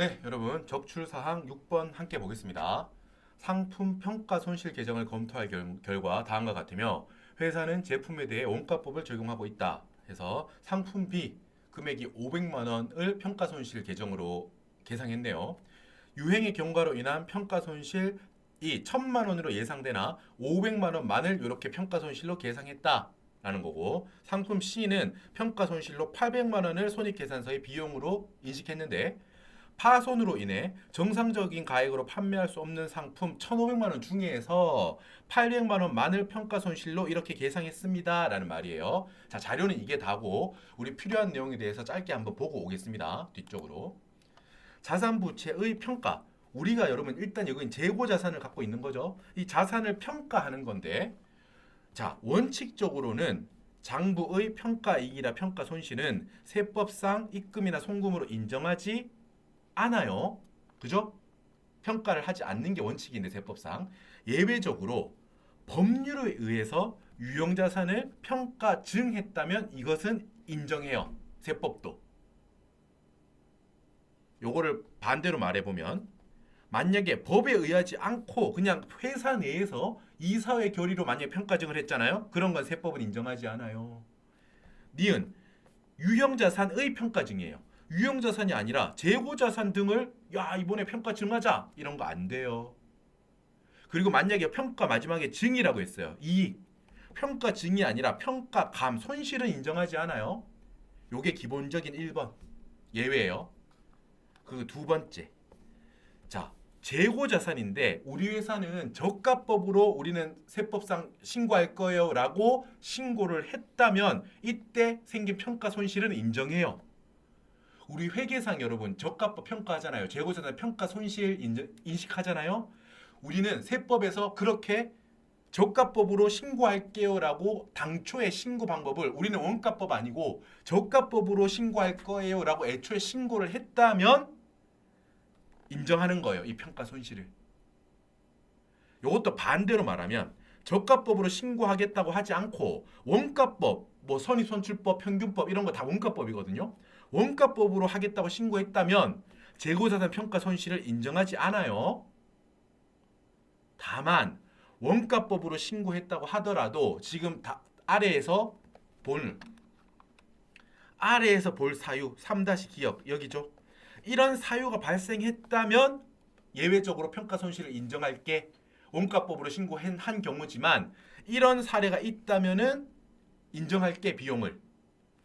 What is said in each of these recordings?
네, 여러분 적출 사항 6번 함께 보겠습니다. 상품 평가 손실 계정을 검토할 결, 결과 다음과 같으며 회사는 제품에 대해 원가법을 적용하고 있다. 해서 상품 B 금액이 500만 원을 평가 손실 계정으로 계상했네요. 유행의 경과로 인한 평가 손실이 1000만 원으로 예상되나 500만 원만을 이렇게 평가 손실로 계상했다. 라는 거고 상품 C는 평가 손실로 800만 원을 손익 계산서의 비용으로 인식했는데 파손으로 인해 정상적인 가액으로 판매할 수 없는 상품 1,500만 원 중에서 800만 원만을 평가 손실로 이렇게 계상했습니다 라는 말이에요. 자, 자료는 이게 다고 우리 필요한 내용에 대해서 짧게 한번 보고 오겠습니다. 뒤쪽으로. 자산 부채의 평가. 우리가 여러분 일단 여기 재고 자산을 갖고 있는 거죠. 이 자산을 평가하는 건데 자, 원칙적으로는 장부의 평가이익이나 평가 손실은 세법상 입금이나 송금으로 인정하지 않아요. 그죠? 평가를 하지 않는 게 원칙인데 세법상 예외적으로 법률에 의해서 유형자산을 평가 증했다면 이것은 인정해요. 세법도. 요거를 반대로 말해 보면 만약에 법에 의하지 않고 그냥 회사 내에서 이사회 결의로 만약에 평가증을 했잖아요. 그런 건 세법은 인정하지 않아요. 니은 유형자산의 평가증이에요. 유형 자산이 아니라 재고 자산 등을 야 이번에 평가 증하자 이런 거 안 돼요. 그리고 만약에 평가 마지막에 증이라고 했어요. 이익 평가 증이 아니라 평가 감 손실은 인정하지 않아요. 요게 기본적인 1번 예외예요. 그 두 번째 자 재고 자산인데 우리 회사는 저가법으로 우리는 세법상 신고할 거예요라고 신고를 했다면 이때 생긴 평가 손실은 인정해요. 우리 회계상 여러분 저가법 평가하잖아요. 재고자산 평가 손실 인식하잖아요. 우리는 세법에서 그렇게 저가법으로 신고할게요라고 당초에 신고 방법을 우리는 원가법 아니고 저가법으로 신고할 거예요라고 애초에 신고를 했다면 인정하는 거예요. 이 평가 손실을. 이것도 반대로 말하면 저가법으로 신고하겠다고 하지 않고 원가법, 뭐 선입선출법, 평균법 이런 거 다 원가법이거든요. 원가법으로 하겠다고 신고했다면 재고자산 평가 손실을 인정하지 않아요. 다만 원가법으로 신고했다고 하더라도 지금 다 아래에서 볼 아래에서 볼 사유 3다시 기억 여기죠. 이런 사유가 발생했다면 예외적으로 평가 손실을 인정할게 원가법으로 신고한 한 경우지만 이런 사례가 있다면은 인정할게 비용을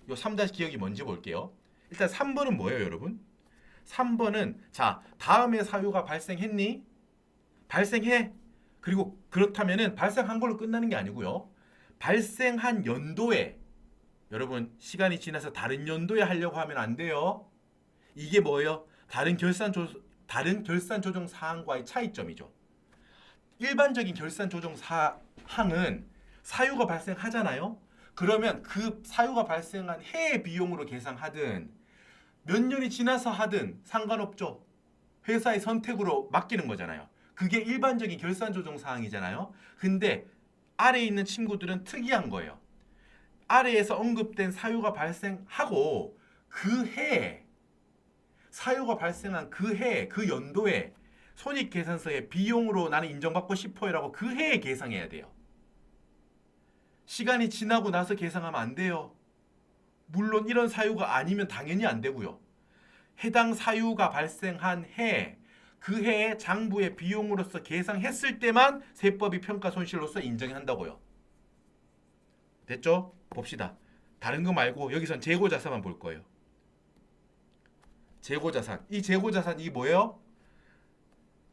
요 3다시 기억이 뭔지 볼게요. 일단 3번은 뭐예요, 여러분? 3번은 자, 다음에 사유가 발생했니? 발생해. 그리고 그렇다면은 발생한 걸로 끝나는 게 아니고요. 발생한 연도에 여러분 시간이 지나서 다른 연도에 하려고 하면 안 돼요. 이게 뭐예요? 다른 결산 조 다른 결산 조정 사항과의 차이점이죠. 일반적인 결산 조정 사항은 사유가 발생하잖아요. 그러면 그 사유가 발생한 해의 비용으로 계산하든 몇 년이 지나서 하든 상관없죠. 회사의 선택으로 맡기는 거잖아요. 그게 일반적인 결산 조정 사항이잖아요. 근데 아래에 있는 친구들은 특이한 거예요. 아래에서 언급된 사유가 발생하고 그 해에 사유가 발생한 그 해, 그 연도에 손익계산서에 비용으로 나는 인정받고 싶어요라고 그 해에 계상해야 돼요. 시간이 지나고 나서 계상하면 안 돼요. 물론 이런 사유가 아니면 당연히 안 되고요. 해당 사유가 발생한 해, 그 해의 장부의 비용으로서 계상했을 때만 세법이 평가 손실로서 인정한다고요. 됐죠? 봅시다. 다른 거 말고 여기선 재고 자산만 볼 거예요. 재고 자산. 이 재고 자산 이 뭐예요?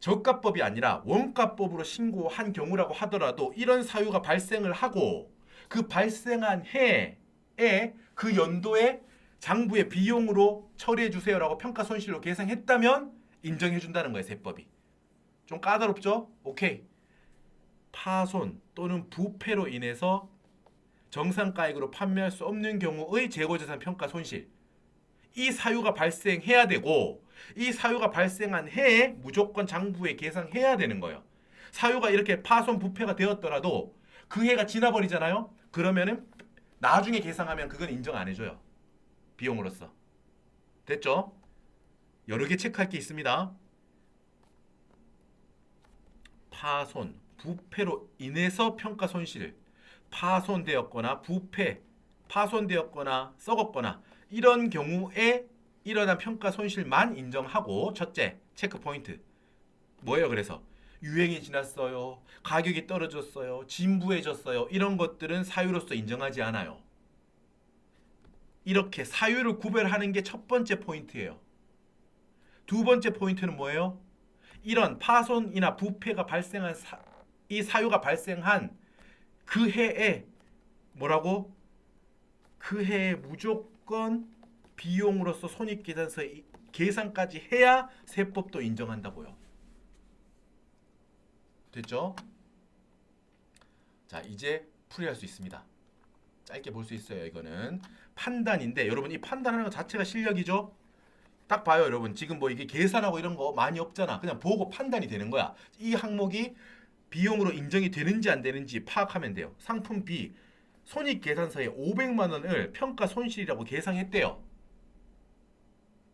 저가법이 아니라 원가법으로 신고한 경우라고 하더라도 이런 사유가 발생을 하고 그 발생한 해에 그 연도에 장부의 비용으로 처리해 주세요라고 평가 손실로 계상했다면 인정해 준다는 거예요, 세법이. 좀 까다롭죠? 오케이. 파손 또는 부패로 인해서 정상가액으로 판매할 수 없는 경우의 재고자산 평가 손실. 이 사유가 발생해야 되고 이 사유가 발생한 해에 무조건 장부에 계상해야 되는 거예요. 사유가 이렇게 파손 부패가 되었더라도 그 해가 지나버리잖아요. 그러면은 나중에 계상하면 그건 인정 안 해줘요. 비용으로서. 됐죠? 여러 개 체크할 게 있습니다. 파손, 부패로 인해서 평가 손실, 파손되었거나 부패, 파손되었거나 썩었거나 이런 경우에 일어난 평가 손실만 인정하고 첫째 체크 포인트 뭐예요? 그래서 유행이 지났어요, 가격이 떨어졌어요, 진부해졌어요 이런 것들은 사유로서 인정하지 않아요. 이렇게 사유를 구별하는 게 첫 번째 포인트예요. 두 번째 포인트는 뭐예요? 이런 파손이나 부패가 발생한 사, 이 사유가 발생한 그 해에 뭐라고? 그 해에 무조건 비용으로서 손익계산서 계산까지 해야 세법도 인정한다고요. 됐죠? 자, 이제 풀이할 수 있습니다. 짧게 볼 수 있어요. 이거는 판단인데 여러분 이 판단하는 것 자체가 실력이죠. 딱 봐요, 여러분. 지금 뭐 이게 계산하고 이런 거 많이 없잖아. 그냥 보고 판단이 되는 거야. 이 항목이 비용으로 인정이 되는지 안 되는지 파악하면 돼요. 상품 B 손익 계산서에 500만 원을 평가 손실이라고 계상했대요.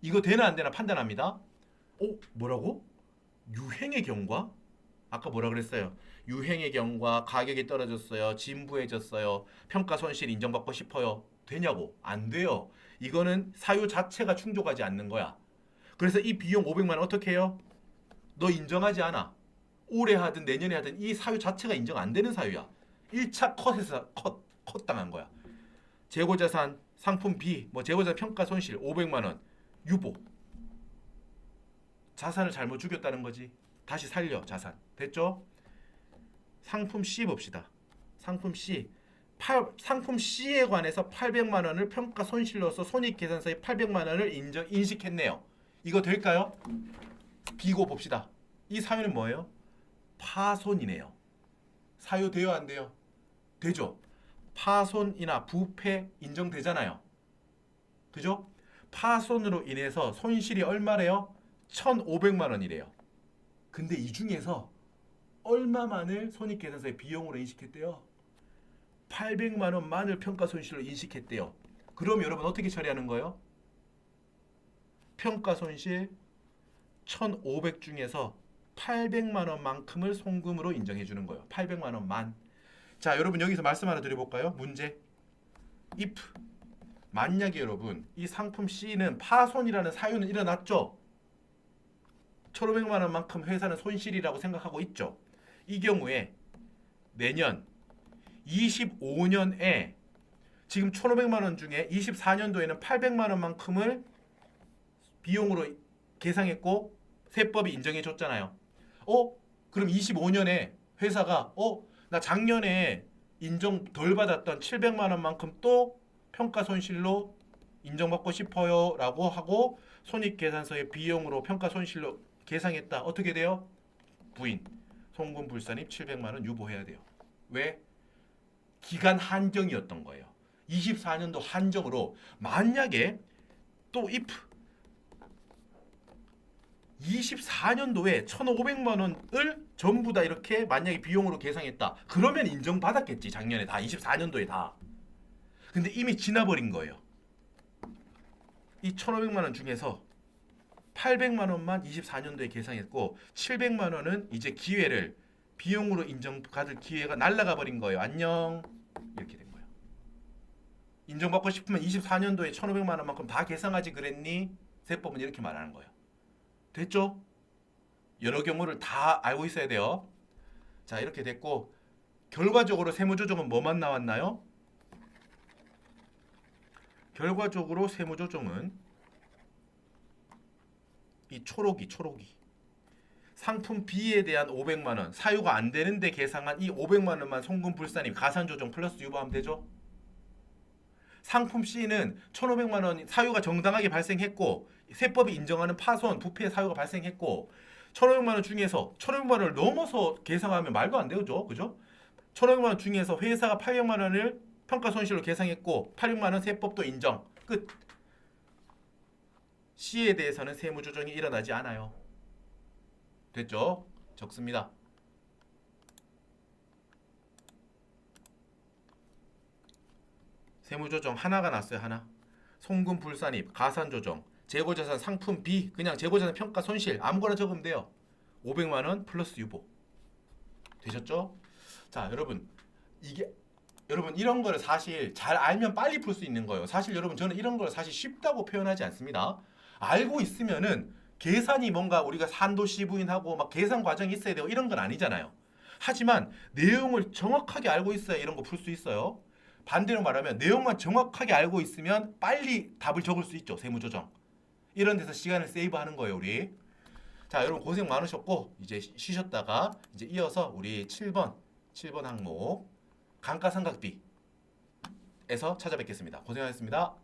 이거 되나 안 되나 판단합니다. 오, 뭐라고? 유행의 경과? 아까 뭐라 그랬어요? 유행의 경과 가격이 떨어졌어요. 진부해졌어요. 평가 손실 인정받고 싶어요. 되냐고? 안 돼요. 이거는 사유 자체가 충족하지 않는 거야. 그래서 이 비용 500만 원 어떻게 해요? 너 인정하지 않아. 올해 하든 내년에 하든 이 사유 자체가 인정 안 되는 사유야. 1차 컷에서 컷, 컷 당한 거야. 재고자산 상품 B, 뭐 재고자산 평가 손실 500만 원 유보. 자산을 잘못 죽였다는 거지. 다시 살려 자산. 됐죠? 상품 C 봅시다. 상품 C. 8, 상품 C에 관해서 800만 원을 평가 손실로서 손익계산서에 800만 원을 인정 인식했네요. 이거 될까요? 비고 봅시다. 이 사유는 뭐예요? 파손이네요. 사유 돼요 안 돼요? 되죠. 파손이나 부패 인정되잖아요. 그죠? 파손으로 인해서 손실이 얼마래요? 1,500만 원이래요. 근데 이 중에서 얼마만을 손익계산서에 비용으로 인식했대요? 800만 원만을 평가 손실로 인식했대요. 그럼 여러분 어떻게 처리하는 거예요? 평가 손실 1,500 중에서 800만 원만큼을 송금으로 인정해 주는 거예요. 800만 원만. 자, 여러분 여기서 말씀 하나 드려 볼까요? 문제. if 만약에 여러분 이 상품 C는 파손이라는 사유는 일어났죠. 1,500만 원만큼 회사는 손실이라고 생각하고 있죠. 이 경우에 내년 25년에 지금 1,500만 원 중에 24년도에는 800만 원만큼을 비용으로 계상했고 세법이 인정해 줬잖아요. 어? 그럼 25년에 회사가 어? 나 작년에 인정 덜 받았던 700만 원만큼 또 평가 손실로 인정받고 싶어요라고 하고 손익 계산서에 비용으로 평가 손실로 계상했다. 어떻게 돼요? 부인 송금 불산입 700만 원 유보해야 돼요. 왜? 기간 한정이었던 거예요. 24년도 한정으로 만약에 또 if 24년도에 1,500만 원을 전부 다 이렇게 만약에 비용으로 계상했다. 그러면 인정받았겠지. 작년에 다 24년도에 다. 근데 이미 지나버린 거예요. 이 1,500만 원 중에서 800만 원만 24년도에 계상했고 700만 원은 이제 기회를 비용으로 인정받을 기회가 날라가 버린 거예요. 안녕. 이렇게 된 거예요. 인정받고 싶으면 24년도에 1,500만 원만큼 다 계상하지 그랬니? 세법은 이렇게 말하는 거예요. 됐죠? 여러 경우를 다 알고 있어야 돼요. 자, 이렇게 됐고 결과적으로 세무조정은 뭐만 나왔나요? 결과적으로 세무조정은 이 초록이 초록이 상품 B에 대한 500만 원 사유가 안 되는데 계상한 이 500만 원만 송금 불산입 가산 조정 플러스 유보하면 되죠. 상품 C는 1,500만 원 사유가 정당하게 발생했고 세법이 인정하는 파손, 부패 사유가 발생했고 1,500만 원 중에서 1,500만 원을 넘어서 계상하면 말도 안 되죠. 그죠? 1,500만 원 중에서 회사가 800만 원을 평가 손실로 계상했고 800만 원 세법도 인정. 끝. C에 대해서는 세무 조정이 일어나지 않아요. 됐죠? 적습니다. 세무조정 하나가 났어요 하나 송금 불산입 가산 조정 재고자산 상품 B 그냥 재고자산 평가 손실 아무거나 적으면 돼요. 500만 원 플러스 유보. 되셨죠? 자, 여러분 이게 여러분 이런 거를 사실 잘 알면 빨리 풀 수 있는 거예요. 사실 여러분 저는 이런 걸 사실 쉽다고 표현하지 않습니다. 알고 있으면은 계산이 뭔가 우리가 산도 시 부인하고 막 계산 과정이 있어야 되고 이런 건 아니잖아요. 하지만 내용을 정확하게 알고 있어야 이런 거 풀 수 있어요. 반대로 말하면 내용만 정확하게 알고 있으면 빨리 답을 적을 수 있죠. 세무조정. 이런 데서 시간을 세이브하는 거예요, 우리. 자, 여러분 고생 많으셨고 이제 쉬- 쉬셨다가 이제 이어서 우리 7번 7번 항목 감가상각비에서 찾아뵙겠습니다. 고생하셨습니다.